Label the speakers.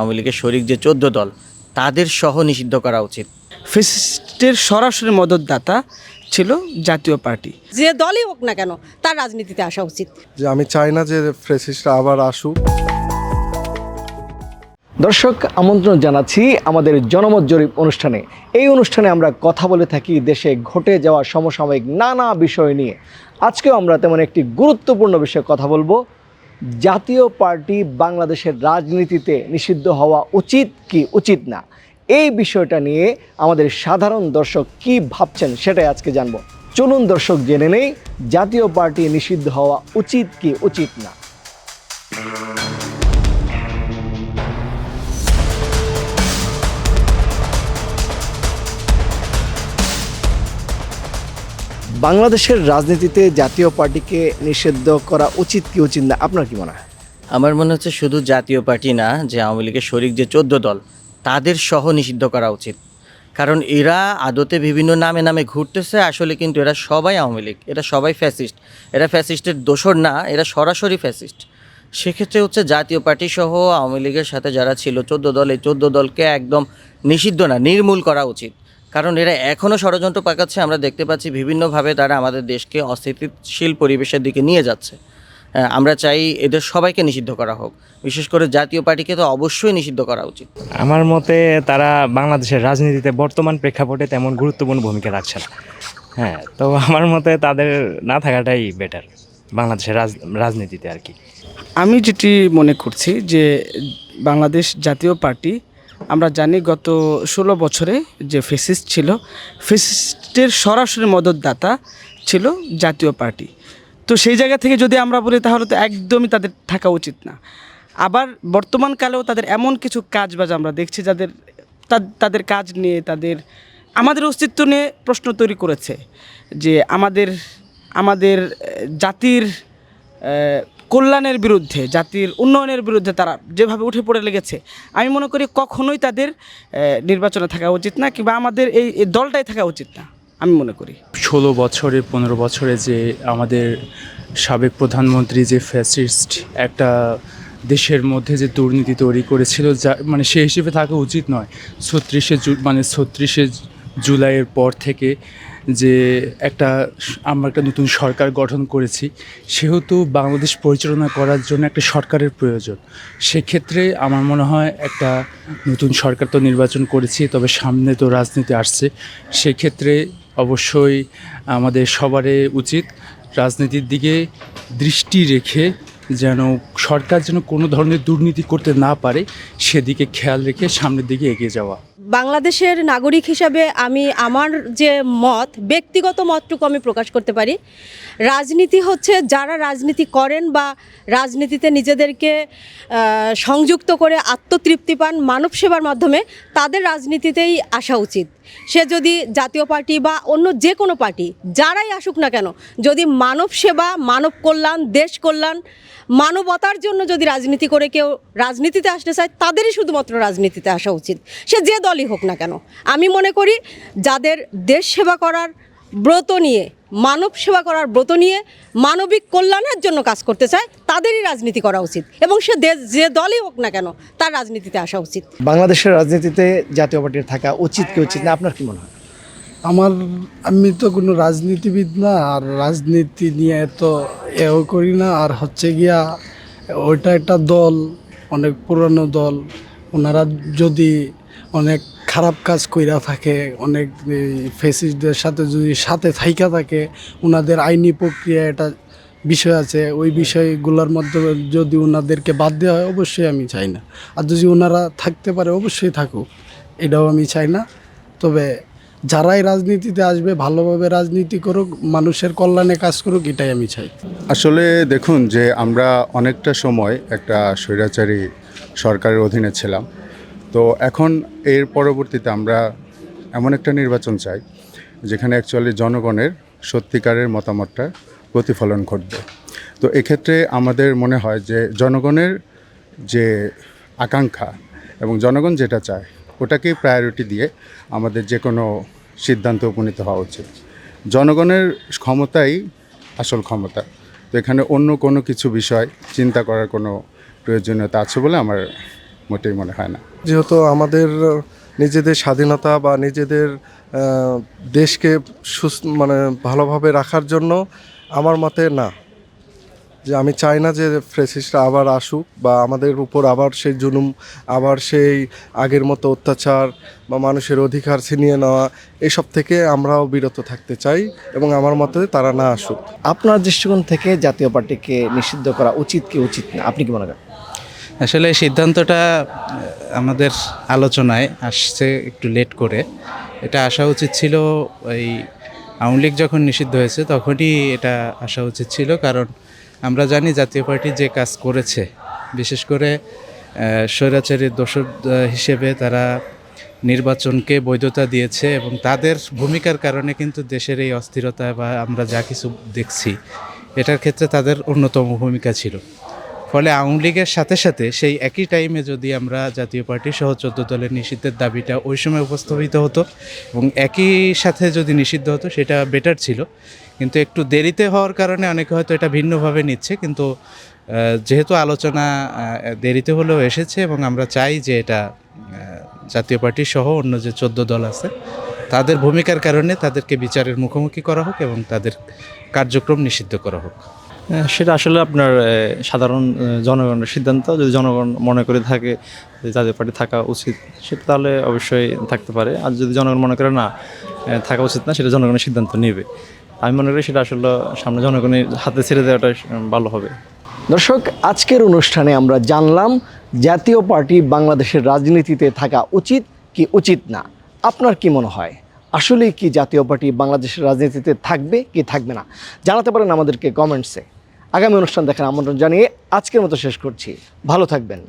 Speaker 1: আওয়ামী লীগের শরিক যে চোদ্দ দল তাদের সহ নিষিদ্ধ করা উচিত।
Speaker 2: ফেসিস্টের সরাসরি মদতদাতা ছিল জাতীয় পার্টি।
Speaker 3: যে দলই হোক না কেন তার রাজনীতিতে আসা উচিত।
Speaker 4: যে আমি চাই না যে ফ্রেসিসরা আবার আসুক।
Speaker 5: দর্শক আমন্ত্রণ জানাচ্ছি আমাদের জনমত জরিপ অনুষ্ঠানে। এই অনুষ্ঠানে আমরা কথা বলে থাকি দেশে ঘটে যাওয়া সমসাময়িক নানা বিষয় নিয়ে। আজকেও আমরা তেমন একটি গুরুত্বপূর্ণ বিষয়ে কথা বলব। জাতীয় পার্টি বাংলাদেশের রাজনীতিতে নিষিদ্ধ হওয়া উচিত কি উচিত না? এই বিষয়টা নিয়ে আমাদের সাধারণ দর্শক কি ভাবছেন সেটাই আজকে জানব। চলুন দর্শক জেনে নেই, জাতীয় পার্টি নিষিদ্ধ হওয়া উচিত কি উচিত না। বাংলাদেশের রাজনীতিতে জাতীয় পার্টিকে নিষিদ্ধ করা উচিত কি উচিত না? আপনার কি মনে হয়?
Speaker 1: আমার মনে হচ্ছে শুধু জাতীয় পার্টি না, যে আওয়ামী লীগের শরিক যে চোদ্দ দল, তাদের সহ নিষিদ্ধ করা উচিত। কারণ এরা আদতে বিভিন্ন নামে নামে ঘুরতেছে, আসলে কিন্তু এরা সবাই আওয়ামী লীগ, এরা সবাই ফ্যাসিস্ট। এরা ফ্যাসিস্টের দোসর না, এরা সরাসরি ফ্যাসিস্ট। সেক্ষেত্রে হচ্ছে জাতীয় পার্টি সহ আওয়ামী লীগের সাথে যারা ছিল, চোদ্দ দল, এই চোদ্দ দলকে একদম নিষিদ্ধ না, নির্মূল করা উচিত। কারণ এরা এখনও ষড়যন্ত্র পাকাচ্ছে আমরা দেখতে পাচ্ছি বিভিন্নভাবে তারা আমাদের দেশকে অস্থিতিশীল পরিবেশের দিকে নিয়ে যাচ্ছে। আমরা চাই এদের সবাইকে নিষিদ্ধ করা হোক। বিশেষ করে জাতীয় পার্টিকে তো অবশ্যই নিষিদ্ধ করা উচিত।
Speaker 6: আমার মতে তারা বাংলাদেশের রাজনীতিতে বর্তমান প্রেক্ষাপটে তেমন গুরুত্বপূর্ণ ভূমিকা রাখছে না। হ্যাঁ তো আমার মতে তাদের না থাকাটাই বেটার বাংলাদেশের রাজ রাজনীতিতে আর কি।
Speaker 2: আমি যেটি মনে করছি যে বাংলাদেশ জাতীয় পার্টি আমরা জানি গত ষোলো বছরে যে ফেসিস্ট ছিল, ফেসিস্টের সরাসরি মদতদাতা ছিল জাতীয় পার্টি। তো সেই জায়গা থেকে যদি আমরা বলি তাহলে তো একদমই তাদের থাকা উচিত না। আবার বর্তমান কালেও তাদের এমন কিছু কাজ বাজ আমরা দেখছি যাদের তাদের কাজ নিয়ে তাদের, আমাদের অস্তিত্ব নিয়ে প্রশ্ন তৈরি করেছে যে আমাদের আমাদের জাতির কল্যাণের বিরুদ্ধে, জাতির উন্নয়নের বিরুদ্ধে তারা যেভাবে উঠে পড়ে লেগেছে, আমি মনে করি কখনোই তাদের নির্বাচনে থাকা উচিত না কিংবা আমাদের এই দলটাই থাকা উচিত না, আমি মনে করি।
Speaker 7: ষোলো বছরে পনেরো বছরে যে আমাদের সাবেক প্রধানমন্ত্রী যে ফ্যাসিস্ট একটা দেশের মধ্যে যে দুর্নীতি তৈরি করেছিল, যা মানে সে হিসেবে থাকা উচিত নয়। ছত্রিশে জু মানে ছত্রিশে জুলাইয়ের পর থেকে যে একটা আমরা একটা নতুন সরকার গঠন করেছি, সেহেতু বাংলাদেশ পরিচালনা করার জন্য একটা সরকারের প্রয়োজন। সেক্ষেত্রে আমার মনে হয় একটা নতুন সরকার তো নির্বাচন করেছি, তবে সামনে তো রাজনীতি আসছে। সেক্ষেত্রে অবশ্যই আমাদের সবারই উচিত রাজনীতির দিকে দৃষ্টি রেখে যেন সরকার যেন কোনো ধরনের দুর্নীতি করতে না পারে, সেদিকে খেয়াল রেখে সামনের দিকে এগিয়ে যাওয়া।
Speaker 3: বাংলাদেশের নাগরিক হিসাবে আমি আমার যে মত, ব্যক্তিগত মতটুকু আমি প্রকাশ করতে পারি। রাজনীতি হচ্ছে যারা রাজনীতি করেন বা রাজনীতিতে নিজেদেরকে সংযুক্ত করে আত্মতৃপ্তি পান মানব সেবার মাধ্যমে, তাদের রাজনীতিতেই আসা উচিত। সে যদি জাতীয় পার্টি বা অন্য যে কোনো পার্টি, যারাই আসুক না কেন, যদি মানব সেবা, মানব কল্যাণ, দেশ কল্যাণ মানবতার জন্য যদি রাজনীতি করে কেউ রাজনীতিতে আসতে চায়, তাদেরই শুধুমাত্র রাজনীতিতে আসা উচিত। সে যে দলই হোক না কেন। আমি মনে করি যাদের দেশ সেবা করার ব্রত নিয়ে, মানব সেবা করার ব্রত নিয়ে মানবিক কল্যাণের জন্য কাজ করতে চায়, তাদেরই রাজনীতি করা উচিত। এবং সে দেশ, যে দলই হোক না কেন, তার রাজনীতিতে আসা উচিত।
Speaker 5: বাংলাদেশের রাজনীতিতে জাতীয় পার্টির থাকা উচিত কি উচিত না? আপনার কি মনে হয়?
Speaker 4: আমার, আমি তো কোনো রাজনীতিবিদ না, আর রাজনীতি নিয়ে এত এও করি না। আর হচ্ছে গিয়া, ওইটা একটা দল, অনেক পুরনো দল। ওনারা যদি অনেক খারাপ কাজ কইরা থাকে, অনেক ফেসিসদের সাথে যদি সাথে থাইকা থাকে, ওনাদের আইনি প্রক্রিয়া এটা বিষয় আছে। ওই বিষয়গুলোর মধ্যে যদি ওনাদেরকে বাদ দেওয়া হয়, অবশ্যই আমি চাই না। আর যদি ওনারা থাকতে পারে, অবশ্যই থাকুক। এটাও আমি চাই না। তবে যারাই রাজনীতিতে আসবে, ভালোভাবে রাজনীতি করুক, মানুষের কল্যাণে কাজ করুক, এটাই আমি চাই।
Speaker 8: আসলে দেখুন যে আমরা অনেকটা সময় একটা স্বৈরাচারী সরকারের অধীনে ছিলাম। তো এখন এর পরবর্তীতে আমরা এমন একটা নির্বাচন চাই, যেখানে অ্যাকচুয়ালি জনগণের সত্যিকারের মতামতটা প্রতিফলন ঘটবে। তো এক্ষেত্রে আমাদের মনে হয় যে জনগণের যে আকাঙ্ক্ষা এবং জনগণ যেটা চায় ওটাকেই প্রায়োরিটি দিয়ে আমাদের যে কোনো সিদ্ধান্তে উপনীত হওয়া উচিত। জনগণের ক্ষমতাই আসল ক্ষমতা। তো এখানে অন্য কোনো কিছু বিষয় চিন্তা করার কোনো প্রয়োজনীয়তা আছে বলে আমার মোটেই মনে হয় না।
Speaker 9: যেহেতু আমাদের নিজেদের স্বাধীনতা বা নিজেদের দেশকে সুস্থ মানে ভালোভাবে রাখার জন্য আমার মতে না। যে আমি চাই না যে ফ্রেসিস্টরা আবার আসুক বা আমাদের উপর আবার সেই জুলুম আবার সেই আগের মতো অত্যাচার বা মানুষের অধিকার ছিনিয়ে নেওয়া এসব থেকে আমরাও বিরত থাকতে চাই এবং আমার মতে তারা না আসুক।
Speaker 5: আপনার দৃষ্টিকোণ থেকে জাতীয় পার্টিকে নিষিদ্ধ করা উচিত কি উচিত না? আপনি কি মনে করেন?
Speaker 10: আসলে এই সিদ্ধান্তটা আমাদের আলোচনায় আসছে একটু লেট করে। এটা আসা উচিত ছিল এই আওয়ামী লীগ যখন নিষিদ্ধ হয়েছে তখনই এটা আসা উচিত ছিল। কারণ আমরা জানি জাতীয় পার্টি যে কাজ করেছে, বিশেষ করে স্বৈরাচারীর দোষর হিসেবে তারা নির্বাচনকে বৈধতা দিয়েছে এবং তাদের ভূমিকার কারণে কিন্তু দেশের এই অস্থিরতা বা আমরা যা কিছু দেখছি, এটার ক্ষেত্রে তাদের অন্যতম ভূমিকা ছিল। ফলে আওয়ামী লীগের সাথে সাথে সেই একই টাইমে যদি আমরা জাতীয় পার্টি সহ চোদ্দ দলের নিষিদ্ধের দাবিটা ওই সময় উপস্থাপিত হতো এবং একই সাথে যদি নিষিদ্ধ হতো, সেটা বেটার ছিল। কিন্তু একটু দেরিতে হওয়ার কারণে অনেকে হয়তো এটা ভিন্নভাবে নিচ্ছে। কিন্তু যেহেতু আলোচনা দেরিতে হলেও এসেছে এবং আমরা চাই যে এটা জাতীয় পার্টি সহ অন্য যে চোদ্দ দল আছে, তাদের ভূমিকার কারণে তাদেরকে বিচারের মুখোমুখি করা হোক এবং তাদের কার্যক্রম নিষিদ্ধ করা হোক।
Speaker 11: সেটা আসলে আপনার সাধারণ জনগণের সিদ্ধান্ত। যদি জনগণ মনে করে থাকে যে পার্টি থাকা উচিত, সেটা তাহলে অবশ্যই থাকতে পারে। আর যদি জনগণ মনে করে না থাকা উচিত না, সেটা জনগণের সিদ্ধান্ত নেবে। আমি মনে করি সেটা আসলে সামনে জনগণের হাতে ছেড়ে দেওয়াটা ভালো হবে।
Speaker 5: দর্শক, আজকের অনুষ্ঠানে আমরা জানলাম, জাতীয় পার্টি বাংলাদেশের রাজনীতিতে থাকা উচিত কি উচিত না। আপনার কি মনে হয়? আসলে কি জাতীয় পার্টি বাংলাদেশের রাজনীতিতে থাকবে কি থাকবে না? জানাতে পারেন আমাদেরকে কমেন্টসে। আগামী অনুষ্ঠান দেখার আমন্ত্রণ জানিয়ে আজকের মতো শেষ করছি। ভালো থাকবেন।